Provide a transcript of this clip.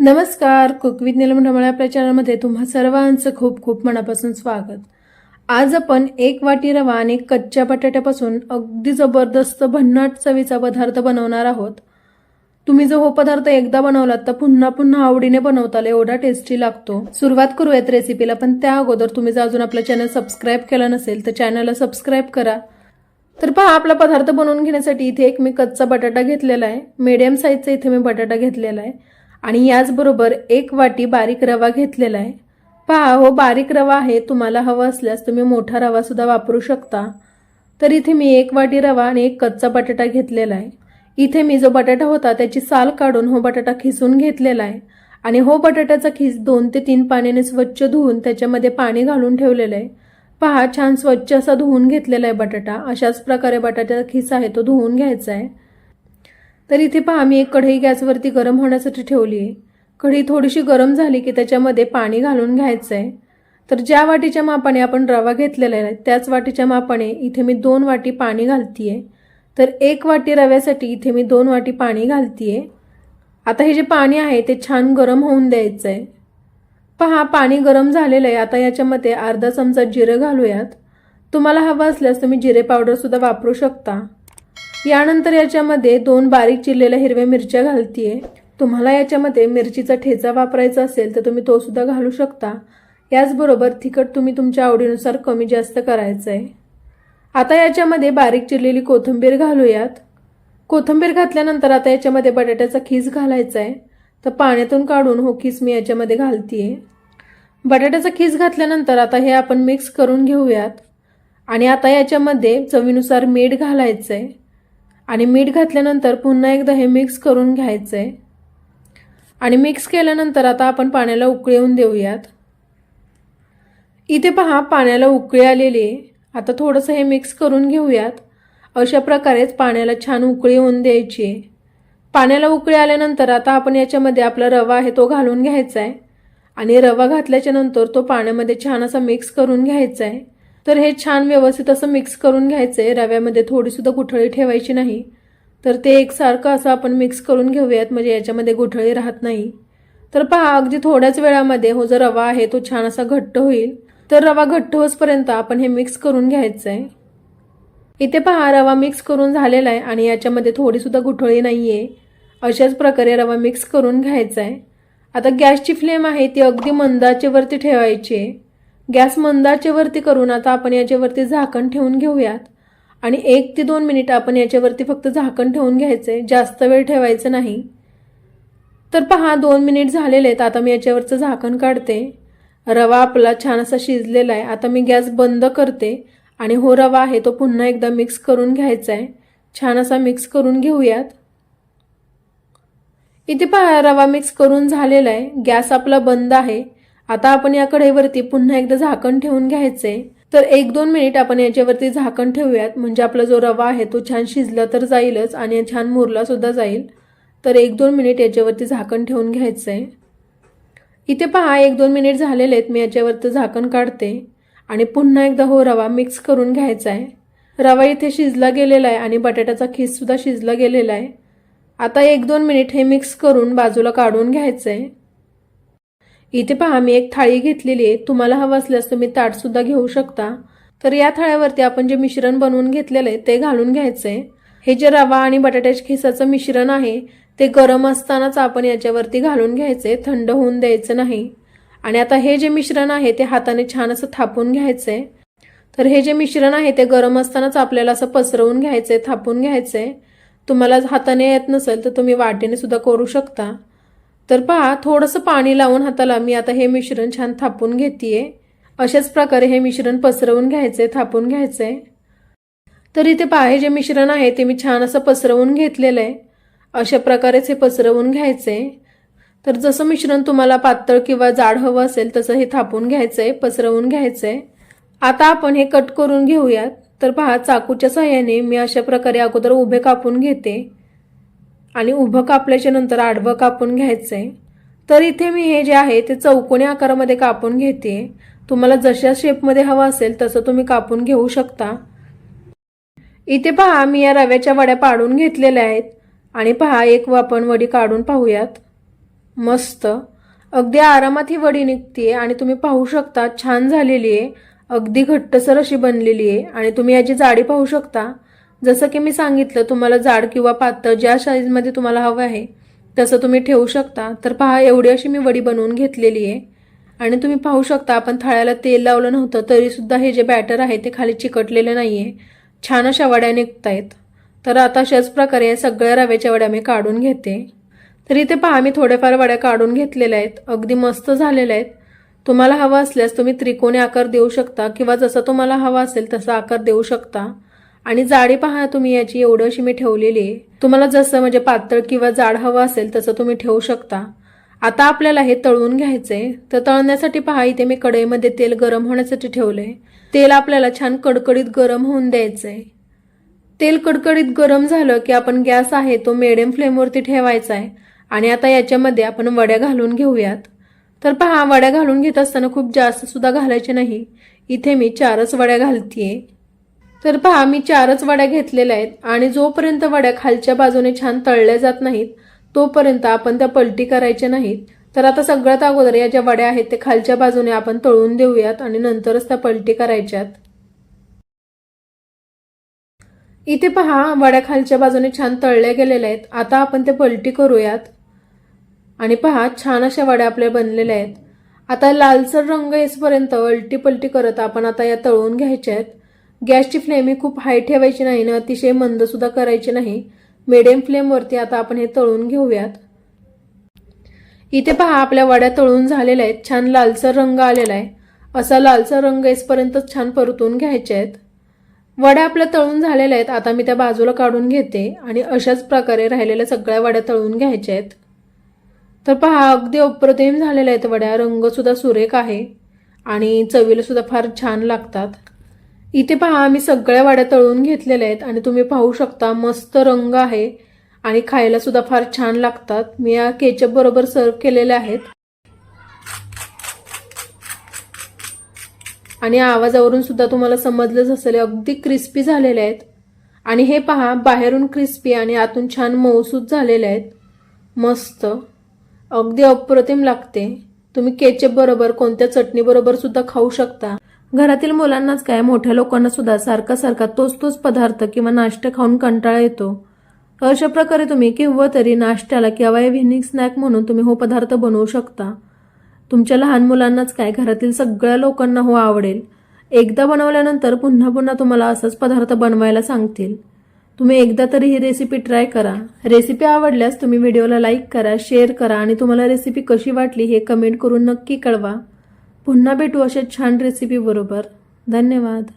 नमस्कार. कुकविद निलम आपल्या चॅनलमध्ये तुम्हा सर्वांचं खूप खूप मनापासून स्वागत. आज आपण एक वाटी रवा आणि कच्च्या बटाट्यापासून अगदी जबरदस्त भन्नाट चवीचा पदार्थ बनवणार आहोत. तुम्ही जो हो पदार्थ एकदा बनवलात तर पुन्हा पुन्हा आवडीने बनवताल एवढा टेस्टी लागतो. सुरुवात करूयात रेसिपीला पण त्या अगोदर तुम्ही जर अजून आपलं चॅनल सबस्क्राईब केलं नसेल तर चॅनलला सबस्क्राईब करा. तर पहा आपला पदार्थ बनवून घेण्यासाठी इथे एक मी कच्चा बटाटा घेतलेला आहे. मीडियम साईजचा इथे मी बटाटा घेतलेला आहे. आणि याचबरोबर एक वाटी बारीक रवा घेतलेला आहे. पहा हो बारीक रवा आहे तुम्हाला हवा असल्यास तुम्ही मोठा रवासुद्धा वापरू शकता. तर इथे मी एक वाटी रवा आणि एक कच्चा बटाटा घेतलेला आहे. इथे मी जो बटाटा होता त्याची साल काढून हो बटाटा खिसून घेतलेला आहे. आणि हो बटाट्याचा खिस दोन ते तीन पाण्याने स्वच्छ धुवून त्याच्यामध्ये पाणी घालून ठेवलेलं आहे. पहा छान स्वच्छ असा धुवून घेतलेला आहे बटाटा. अशाच प्रकारे बटाट्याचा खिस आहे तो धुवून घ्यायचा आहे. तर इथे पहा मी एक कढई गॅसवरती गरम होण्यासाठी ठेवली आहे. कढई थोडीशी गरम झाली की त्याच्यामध्ये पाणी घालून घ्यायचं आहे तर ज्या वाटीच्या मापाने आपण रवा घेतलेला आहे त्याच वाटीच्या मापाने इथे मी दोन वाटी पाणी घालतीये. तर एक वाटी रव्यासाठी इथे मी दोन वाटी पाणी घालतीये. आता हे जे पाणी आहे ते छान गरम होऊन द्यायचं आहे पहा पाणी गरम झालेलं आहे. आता याच्यामध्ये अर्धा चमचा जिरं घालूयात. तुम्हाला हवं असल्यास तुम्ही जिरे पावडरसुद्धा वापरू शकता. यानंतर याच्यामध्ये दोन बारीक चिरलेल्या हिरव्या मिरच्या घालतीये. तुम्हाला याच्यामध्ये मिरचीचा ठेचा वापरायचा असेल तर तुम्ही तो सुद्धा घालू शकता. याचबरोबर तिखट तुम्ही तुमच्या आवडीनुसार कमी जास्त करायचं आहे आता याच्यामध्ये बारीक चिरलेली कोथिंबीर घालूयात. कोथिंबीर घातल्यानंतर आता याच्यामध्ये बटाट्याचा खीस घालायचा आहे तर पाण्यातून काढून हो खीस मी याच्यामध्ये घालतीये. बटाट्याचा खीस घातल्यानंतर आता हे आपण मिक्स करून घेऊयात. आणि आता याच्यामध्ये चवीनुसार मीठ घालायचं आहे आणि मीठ घातल्यानंतर पुन्हा एकदा हे मिक्स करून घ्यायचं आहे आणि मिक्स केल्यानंतर आता आपण पाण्याला उकळी येऊन देऊयात. इथे पहा पाण्याला उकळी आलेली आहे. आता थोडंसं हे मिक्स करून घेऊयात. अशा प्रकारेच पाण्याला छान उकळी येऊन द्यायची आहे. पाण्याला उकळी आल्यानंतर आता आपण याच्यामध्ये आपला रवा आहे तो घालून घ्यायचा आहे आणि रवा घातल्याच्या नंतर तो पाण्यामध्ये छान असा मिक्स करून घ्यायचा आहे तर हे छान व्यवस्थित असं मिक्स करून घ्यायचं आहे रव्यामध्ये थोडीसुद्धा गुठळी ठेवायची नाही. तर ते एकसारखं असं आपण मिक्स करून घेऊयात. म्हणजे याच्यामध्ये गुठळी राहत नाही. तर पहा अगदी थोड्याच वेळामध्ये हो जो रवा आहे तो छान असा घट्ट होईल. तर रवा घट्ट होसपर्यंत आपण हे मिक्स करून घ्यायचं आहे इथे पहा रवा मिक्स करून झालेला आहे आणि याच्यामध्ये थोडीसुद्धा गुठळी नाही आहे अशाच प्रकारे रवा मिक्स करून घ्यायचा आहे आता गॅसची फ्लेम आहे ती अगदी मंदाचेवरती ठेवायची आहे. गॅस मंदाचेवरती करून आता आपण याच्यावरती झाकण ठेवून घेऊयात. आणि एक ते दोन मिनिट आपण याच्यावरती फक्त झाकण ठेवून घ्यायचं आहे जास्त वेळ ठेवायचं नाही. तर पहा दोन मिनिट झालेले आहेत आता मी याच्यावरचं झाकण काढते. रवा आपला छान असा शिजलेला आहे. आता मी गॅस बंद करते आणि हो रवा आहे तो पुन्हा एकदा मिक्स करून घ्यायचा आहे. छान असा मिक्स करून घेऊयात. इथे पहा रवा मिक्स करून झालेला आहे. गॅस आपला बंद आहे. आता आपण या कढईवरती पुन्हा एकदा झाकण ठेवून घ्यायचंय तर एक दोन मिनिट आपण याच्यावरती झाकण ठेवूयात. म्हणजे आपला जो रवा आहे तो छान शिजला तर जाईलच आणि छान मुरला सुद्धा जाईल. तर एक दोन मिनिट याच्यावरती झाकण ठेवून घ्यायचंय इथे पहा एक दोन मिनिट झालेले आहेत. मी याच्यावरती झाकण काढते. आणि पुन्हा एकदा हो रवा मिक्स करून घ्यायचा आहे. रवा इथे शिजला गेलेला आहे आणि बटाट्याचा खीससुद्धा शिजला गेलेला आहे. आता एक दोन मिनिट हे मिक्स करून बाजूला काढून घ्यायचं. आहे इथे पहा मी एक थाळी घेतलेली आहे. तुम्हाला हवं असल्यास तुम्ही ताटसुद्धा घेऊ शकता. तर या थाळ्यावरती आपण जे मिश्रण बनवून घेतलेलं आहे ते घालून घ्यायचं आहे हे जे रवा आणि बटाट्याच्या खिसाचं मिश्रण आहे ते गरम असतानाच आपण याच्यावरती घालून घ्यायचे थंड होऊन द्यायचं नाही. आणि आता हे जे मिश्रण आहे ते हाताने छान असं थापून घ्यायचं आहे तर हे जे मिश्रण आहे ते गरम असतानाच आपल्याला असं पसरवून घ्यायचं आहे थापून घ्यायचं आहे तुम्हाला हाताने येत नसेल तर तुम्ही वाटेने सुद्धा करू शकता. तर पहा थोडंसं पाणी लावून हाताला मी आता हे मिश्रण छान थापून घेतेय. अशाच प्रकारे हे मिश्रण पसरवून घ्यायचंय थापून घ्यायचंय. तर इथे पहा हे जे मिश्रण आहे ते मी छान असं पसरवून घेतलेलं आहे अशा प्रकारेच हे पसरवून घ्यायचंय. तर जसं मिश्रण तुम्हाला पातळ किंवा जाड हवं असेल तसं हे थापून घ्यायचंय पसरवून घ्यायचंय. आता आपण हे कट करून घेऊयात. तर पहा चाकूच्या सहाय्याने मी अशा प्रकारे अगोदर उभे कापून घेते. आणि उभं कापल्याच्या नंतर आडवं कापून घ्यायचं आहे तर इथे मी हे जे आहे ते चौकोनी आकारामध्ये कापून घेते तुम्हाला जशा शेपमध्ये हवं असेल तसं तुम्ही कापून घेऊ शकता. इथे पहा मी या रव्याच्या वड्या पाडून घेतलेल्या आहेत. आणि पहा एक आपण वडी काढून पाहूयात. मस्त. अगदी आरामात ही वडी निघते आणि तुम्ही पाहू शकता छान झालेली आहे अगदी घट्टसर अशी बनलेली आहे आणि तुम्ही याची जाडी पाहू शकता. जसं की मी सांगितलं तुम्हाला जाड किंवा पातळ ज्या साईजमध्ये तुम्हाला हवं आहे तसं तुम्ही ठेवू शकता. तर पहा एवढी अशी मी वडी बनवून घेतलेली आहे. आणि तुम्ही पाहू शकता आपण थाळ्याला तेल लावलं नव्हतं तरीसुद्धा हे जे बॅटर आहे ते खाली चिकटलेलं आहे छान अशा वड्या निघतायत. तर आता अशाच प्रकारे या सगळ्या रव्याच्या वड्या मी काढून घेते. तर इथे पहा मी थोड्याफार वड्या काढून घेतलेल्या आहेत. अगदी मस्त झालेल्या आहेत. तुम्हाला हवा असल्यास तुम्ही त्रिकोणी आकार देऊ शकता किंवा जसा तुम्हाला हवा असेल तसा आकार देऊ शकता. आणि जाडी पहा तुम्ही याची एवढं अशी मी ठेवलेली आहे. तुम्हाला जसं म्हणजे पातळ किंवा जाड हवं असेल तसं तुम्ही ठेवू शकता. आता आपल्याला हे तळून घ्यायचंय. तर तळण्यासाठी पहा इथे मी कढईमध्ये तेल गरम होण्यासाठी ठेवलंय. तेल आपल्याला छान कडकडीत गरम होऊन द्यायचंय. तेल कडकडीत गरम झालं की आपण गॅस आहे तो मिडियम फ्लेमवरती ठेवायचा आहे आणि आता याच्यामध्ये आपण वड्या घालून घेऊयात. तर पहा वड्या घालून घेत असताना खूप जास्त सुद्धा घालायचे नाही. इथे मी चारच वड्या घालतीये. तर पहा मी चारच वड्या घेतलेल्या आहेत आणि जोपर्यंत वड्या खालच्या बाजूने छान तळल्या जात नाहीत तोपर्यंत आपण त्या पलटी करायच्या नाहीत. तर आता सगळ्यात अगोदर या ज्या वड्या आहेत ते खालच्या बाजूने आपण तळून देऊयात आणि नंतरच त्या पलटी करायच्यात. इथे पहा वड्या खालच्या बाजूने छान तळल्या गेलेल्या आहेत. आता आपण ते पलटी करूयात. आणि पहा छान अशा वड्या आपल्या बनलेल्या आहेत. आता लालसर रंग येसपर्यंत अलटी पलटी करत आपण आता या तळून घ्यायच्या आहेत. गॅसची फ्लेम ही खूप हाय ठेवायची नाही ना अतिशय मंदसुद्धा करायची नाही. मिडियम फ्लेमवरती आता आपण हे तळून घेऊयात. इथे पहा आपल्या वड्या तळून झालेल्या आहेत. छान लालसर रंग आलेला आहे. असा लालसर रंग येसपर्यंत छान परतून घ्यायचे आहेत. वड्या आपल्या तळून झालेल्या आहेत. आता मी त्या बाजूला काढून घेते आणि अशाच प्रकारे राहिलेल्या सगळ्या वड्या तळून घ्यायच्या आहेत. तर पहा अगदी अप्रतिम झालेल्या आहेत वड्या. रंगसुद्धा सुरेख आहे. आणि चवीला सुद्धा फार छान लागतात. इथे पहा आम्ही सगळ्या वाड्या तळून घेतलेल्या आहेत आणि तुम्ही पाहू शकता मस्त रंग आहे. आणि खायला सुद्धा फार छान लागतात. मी या केचप बरोबर सर्व केलेल्या आहेत. आणि आवाजावरून सुद्धा तुम्हाला समजलंच असेल अगदी क्रिस्पी झालेले आहेत. आणि हे पहा बाहेरून क्रिस्पी आणि आतून छान मऊसूत झालेले आहेत. मस्त. अगदी अप्रतिम लागते. तुम्ही केचप बरोबर कोणत्या चटणीबरोबर सुद्धा खाऊ शकता. घरातील मुलांनाच काय मोठ्या लोकांना सुद्धा सारखा सारखा तोच तोच पदार्थ किंवा नाश्ता खाऊन कंटाळा येतो. अशा प्रकारे तुम्ही केव्हा तरी नाश्त्याला किंवा इव्हिनिंग स्नॅक म्हणून तुम्ही हो पदार्थ बनवू शकता. तुमच्या लहान मुलांनाच काय घरातील सगळ्या लोकांना हो आवडेल. एकदा बनवल्यानंतर पुन्हा पुन्हा तुम्हाला असाच पदार्थ बनवायला सांगतील. तुम्ही एकदा तरी ही रेसिपी ट्राय करा. रेसिपी आवडल्यास तुम्ही व्हिडिओला लाईक करा शेअर करा आणि तुम्हाला रेसिपी कशी वाटली हे कमेंट करून नक्की कळवा. पुन्हा भेटू अशा छान रेसिपी बरोबर. धन्यवाद.